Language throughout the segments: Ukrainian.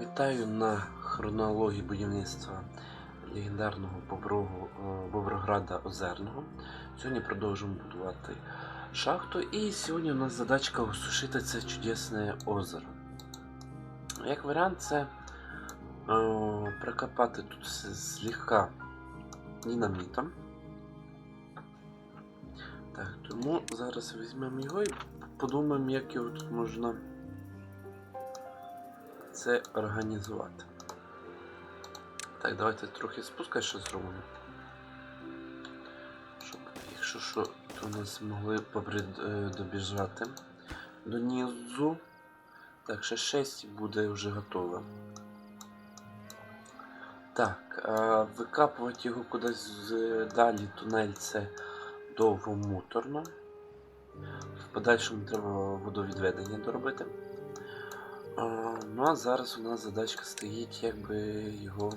Вітаю на хронології будівництва легендарного Бобрового, е, Боброграда Озерного. Сьогодні продовжуємо будувати шахту. І сьогодні у нас задачка осушити це чудесне озеро. Як варіант, це е, прокопати тут злегка динамітом. Так, тому зараз візьмемо його і подумаємо, як його тут можна це організувати. Так, давайте трохи спускай, що зробимо. Щоб, якщо що, то нас могли е, добіжати до низу. Так, ще 6 буде вже готово. Так, викапувати його кудись далі тунель це довго муторно. В подальшому треба водовідведення доробити. Ну а зараз у нас задачка стоїть, як би його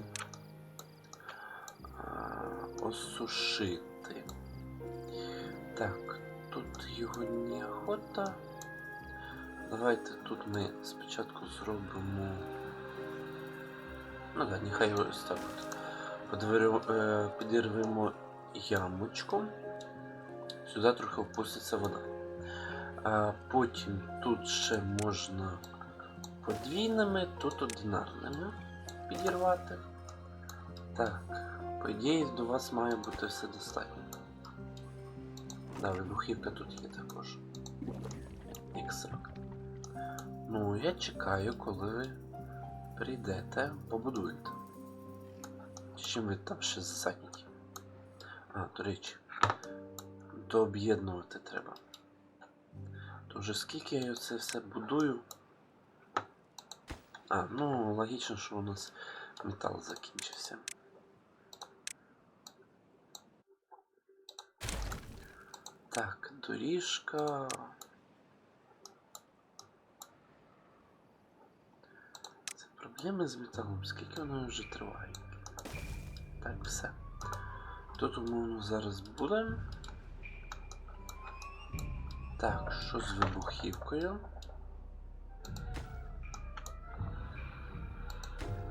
осушити. Так, тут його неохота. Давайте тут ми спочатку зробимо. Ну так, нехай ось так Підірвемо ямочку. Сюди трохи опуститься вода. Потім тут ще можна подвійними, тут одинарними підірвати. Так, по ідеї до вас має бути все достатньо. Да, вибухівка тут є також. X40. Ну, я чекаю, коли ви прийдете, побудуєте. Чим ви там ще зайняті? А, до речі, дооб'єднувати треба. То вже скільки я це все будую. А, ну логічно, що у нас метал закінчився. Так, доріжка. Це проблеми з металом. Скільки воно вже триває? Так, все. Тут умовно зараз буде. Так, що з вибухівкою?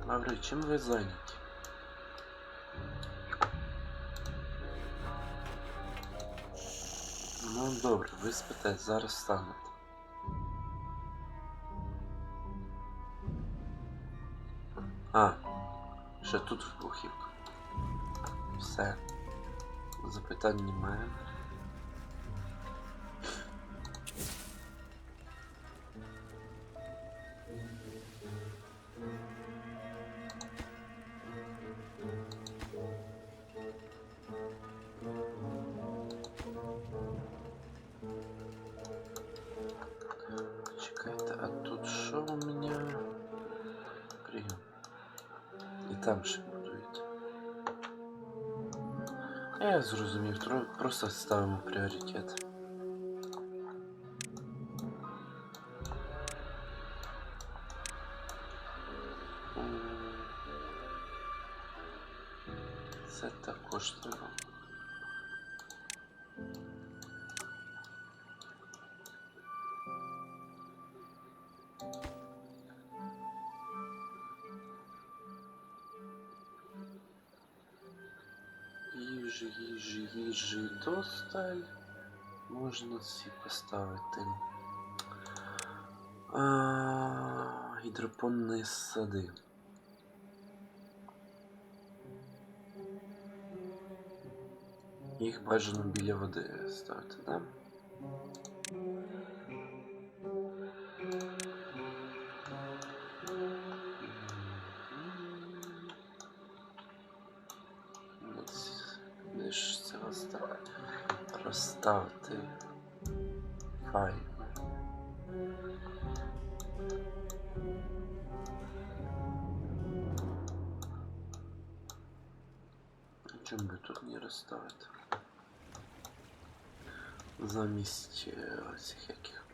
Лаври, чим ви зайняті? Ну добре, ви зараз станете. А, ще тут вибухівка. Все. Запитань немає. Там ще. Я зрозумів, просто ставимо пріоритет. Їжі досталь. Можна всі поставити. А, гідропонні сади. Їх бажано біля води ставити, так? Ось, Розставити файли. Чому тут не розставити? Замість е, цих яких.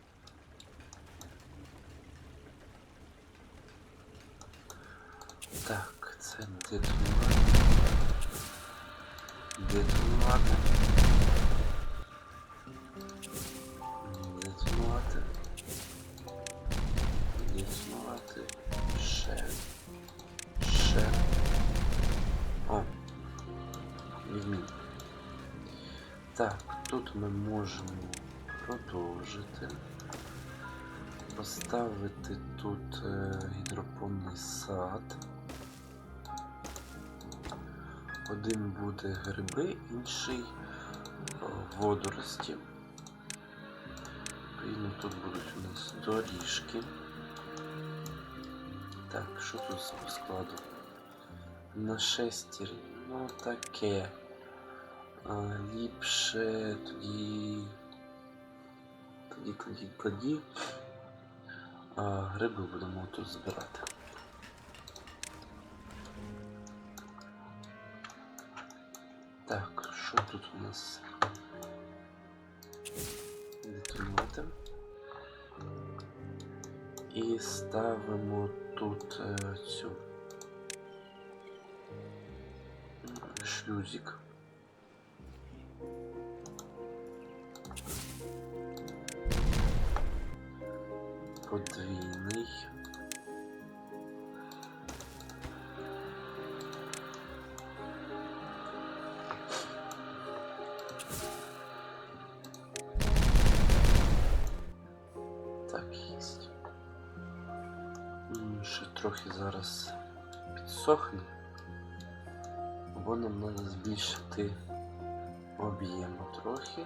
Так, це детонувати. Детонувати. Можемо продовжити. Поставити тут е, гідропонний сад. Один буде гриби, інший е, водорості. Відповідно, тут будуть у нас доріжки. Так, що тут по складу? На шестір, ну таке. Ліпше тоді. Тоді, тоді, тоді. А, гриби будемо тут збирати. Так, що тут у нас? Детонувати. І ставимо тут цю м, шлюзик. Подвійний. Так, єсть. Ще трохи зараз підсохне, бо нам треба збільшити об'єм трохи.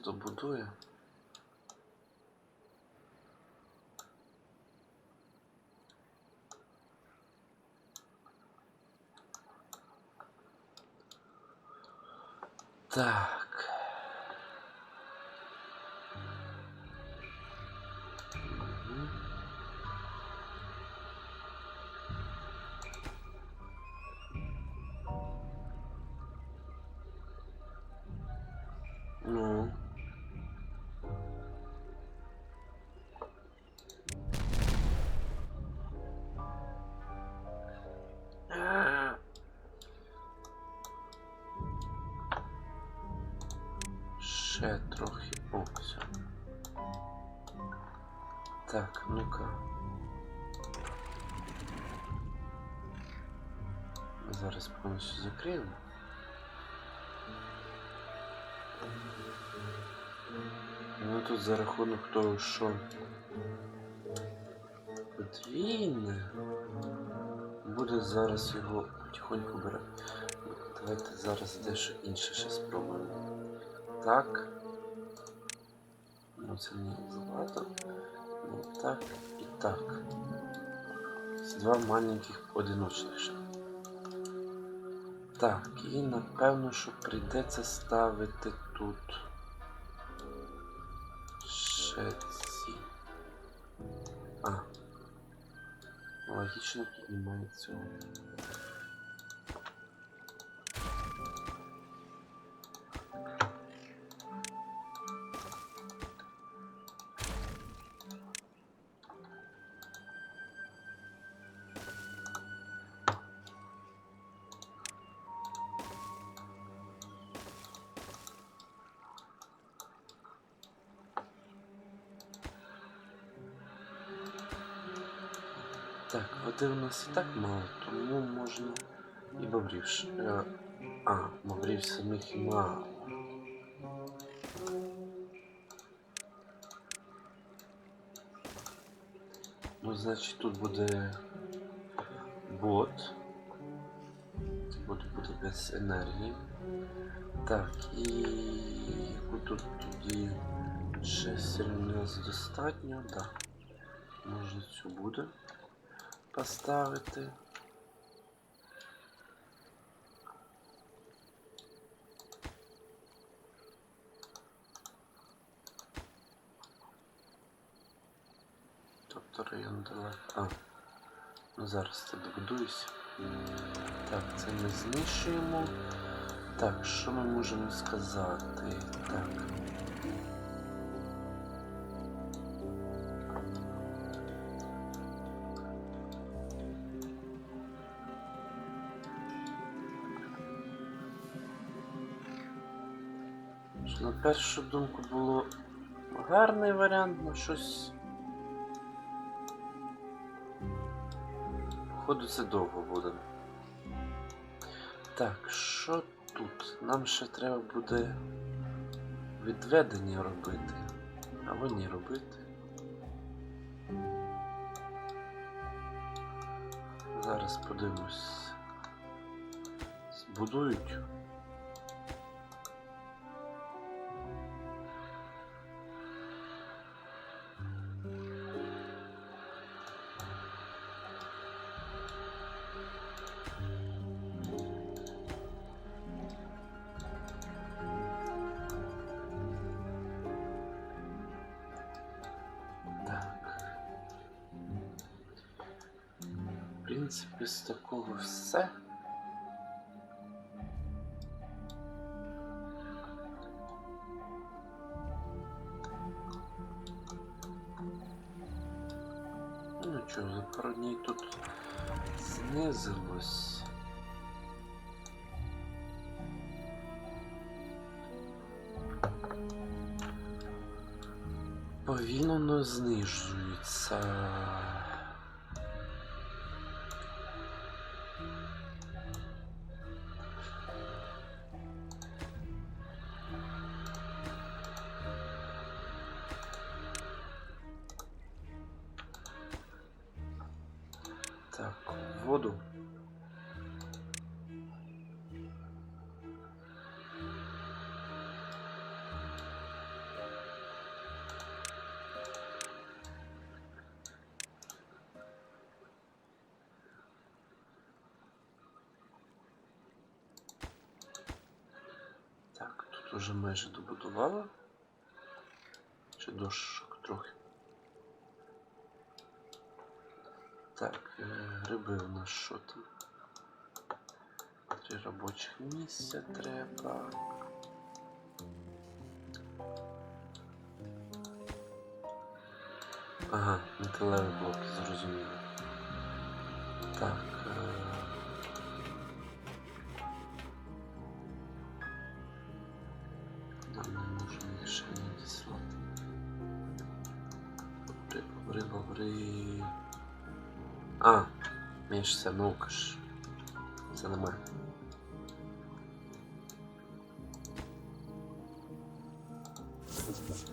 Зараз добудую. Так. Так, ну-ка. Зараз повністю закриємо. Ну тут за рахунок того, що подвійне буде зараз його потихоньку брати. Давайте зараз дещо інше ще спробуємо. Так. Ну це не забагато. Ну так і так. С два маленьких одиночних ще. Так, і напевно, що прийдеться ставити тут. Ще ці. А. Логічно тут немає цього. Так, води у нас і так мало, тому можна і бобрів. е, А, бобрів самих мало. Ну, значить, тут буде бот. Бот буде без енергії. Так, і тут тоді ще нас достатньо, так. Можна цю буде поставити. Тобто район далеко. Ну зараз це добудуюся. Так, це ми знищуємо. Так, що ми можемо сказати? Так. Першу думку було гарний варіант, але щось. Походу це довго буде. Так, що тут? Нам ще треба буде відведення робити. Або ні робити. Зараз подивимось. Збудують. Що, за пару днів тут знизилось. Повільно знижується. Уже майже добудувала. Ще дощок трохи. Так, е, гриби у нас що там? Три робочих місця треба. Ага, металеві блоки, зрозуміло. Так. А, між це наука ж. Це немає. Затоплено.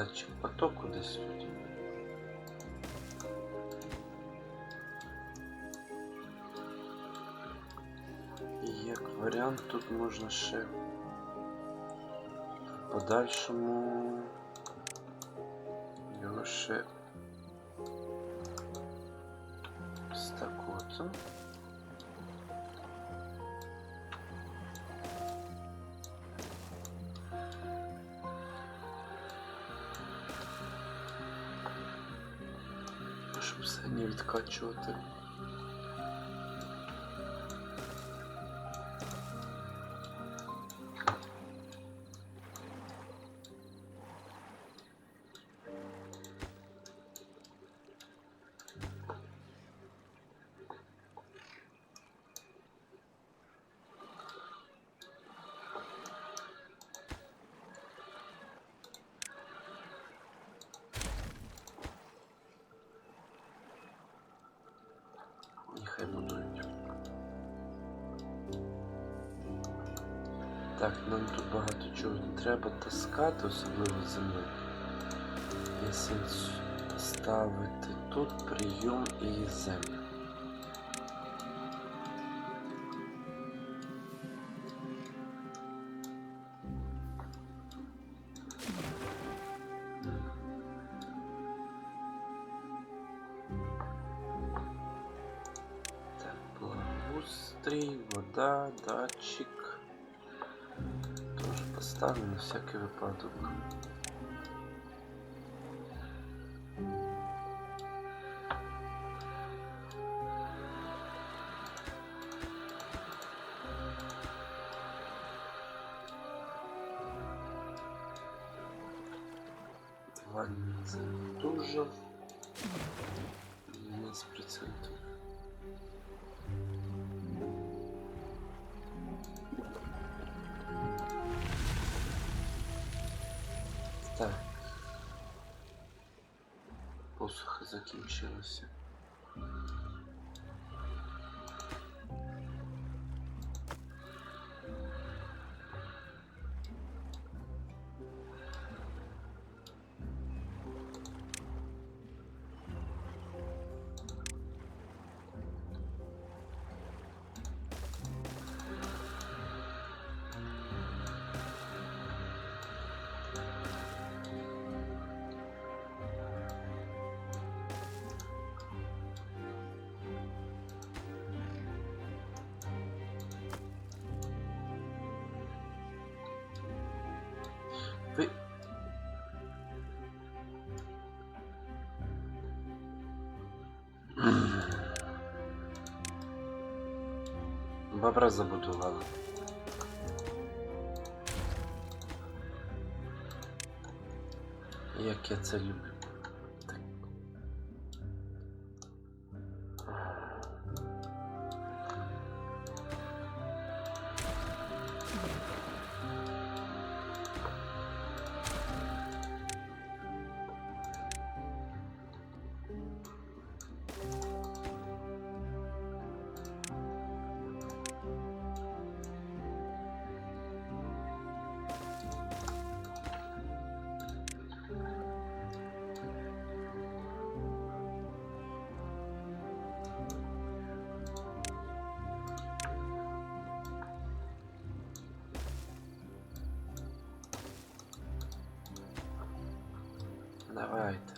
Датчик потоку десь тут. Як варіант тут можна ще подальшому його ще ось не Нехай будують. Так, нам тут багато чого не треба таскати, особливо землю Є сенс ставити тут прийом і землю. Настрій, вода, датчик. Тоже поставлю на всякий випадок. Бобра забудувала. Як я це люблю. Давайте.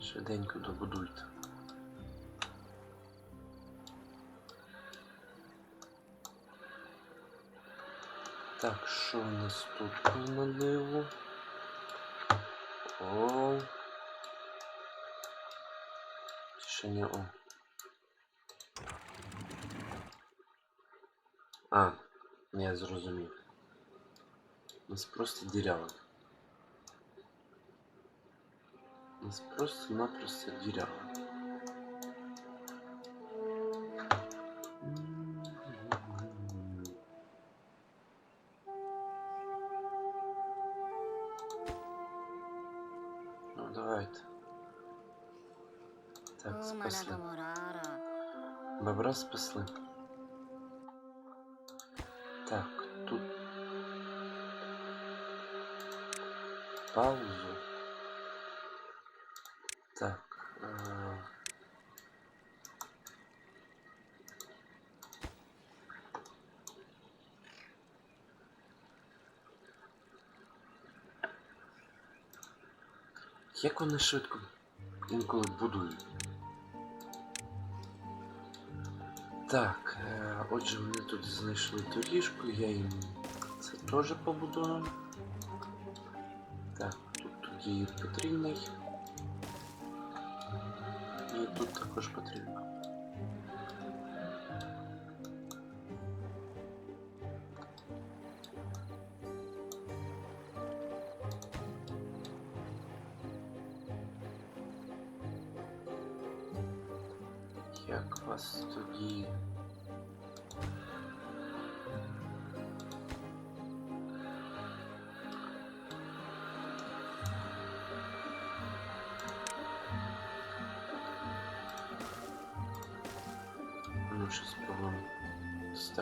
Швиденько добудуйте. Так, що у нас тут по наливу? О. Ще о. А, я зрозумів. У нас просто дірява. У нас просто-напросто дірява. Ну, давайте. Так, спасли. Бобра спасли. Так, паузу. Так. е, Як вони швидко інколи будують? Так, е, отже, вони тут знайшли доріжку, я їм це теж побудую. Так, тут тоді потрібний. І тут також потрібно. Як вас тоді. Ну, щось спробуємо ось.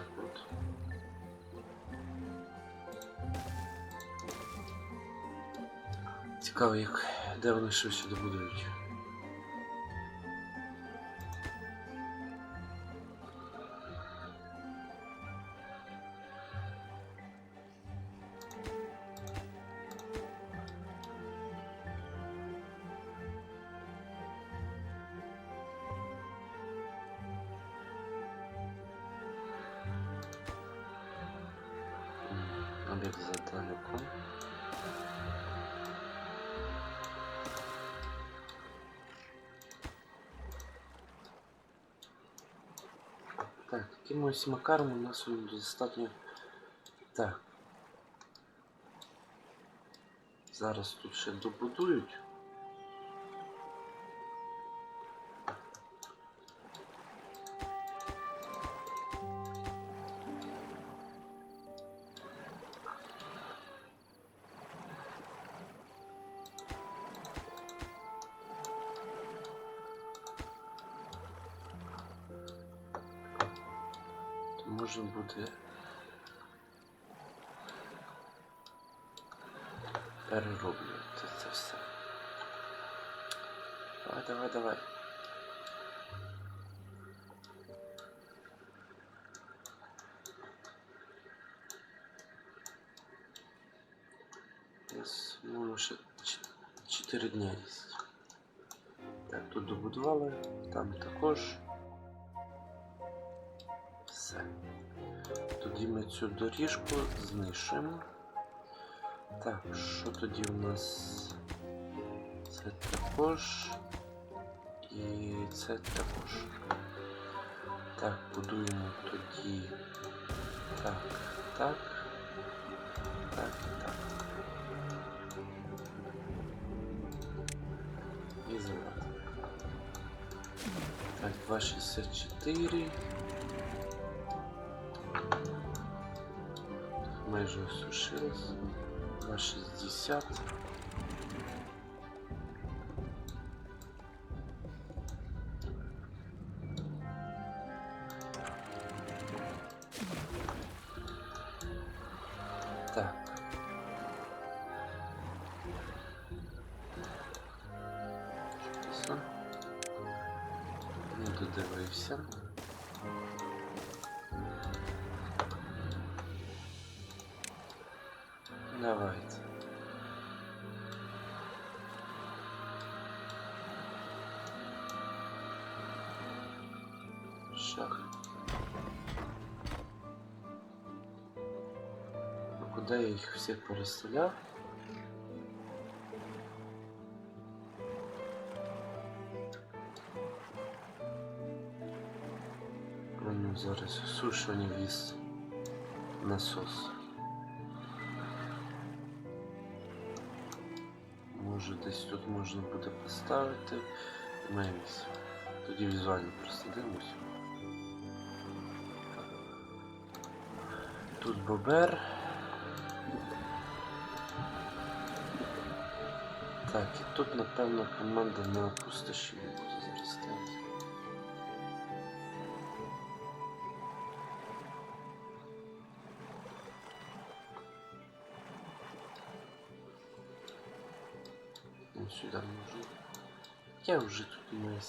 Цікаво, як де вони швидше добудують. об'єкт задалеко. Так, якимось макаром у нас достатньо. Так. Зараз тут ще добудують. Можна буде перероблювати це все. Давай, давай, давай. Десь, ще 4 дня є. Так, тут добудували, там також. Цю доріжку знищуємо. Так, що тоді у нас? Це також. І це також. Так, будуємо тоді. Так, так. Так, так. І завод. Так, 2,64. Майже осушилось. 2,60. Так. Все. Не додивився. Давайте. Шах. Ну, Куда я их всех? Ну, зараз сушені віз насос. Десь тут можна буде поставити Немає. Тоді візуально просто. Тут бобер. Так, і тут, напевно, команда на пустоші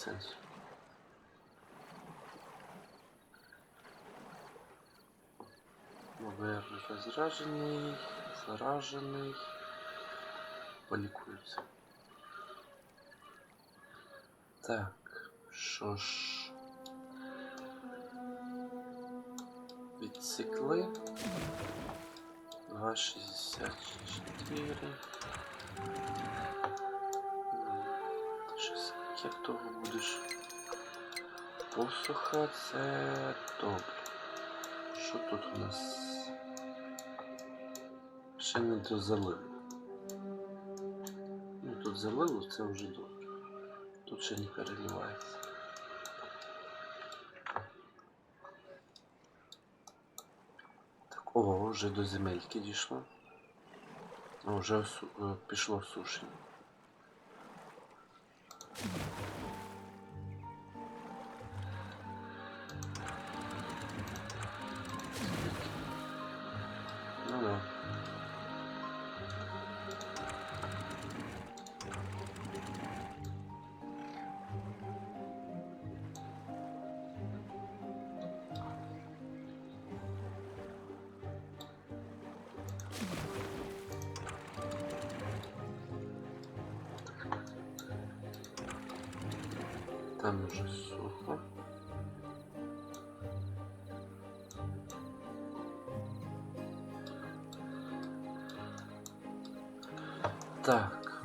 сенсу. Бобер розражений, заражений. Полікується. Так, що ж. Відсікли. 2,64. Як того будеш? Посуха це добре. Що тут у нас? Ще не до заливу. Ну тут заливу це вже добре. Тут ще не переливається. Так, о, вже до земельки дійшло. Вже е, пішло сушення. Ну да. там уже сухо. Так.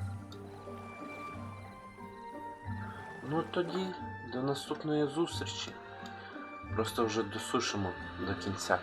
Ну тоді до наступної зустрічі. Просто вже досушимо до кінця.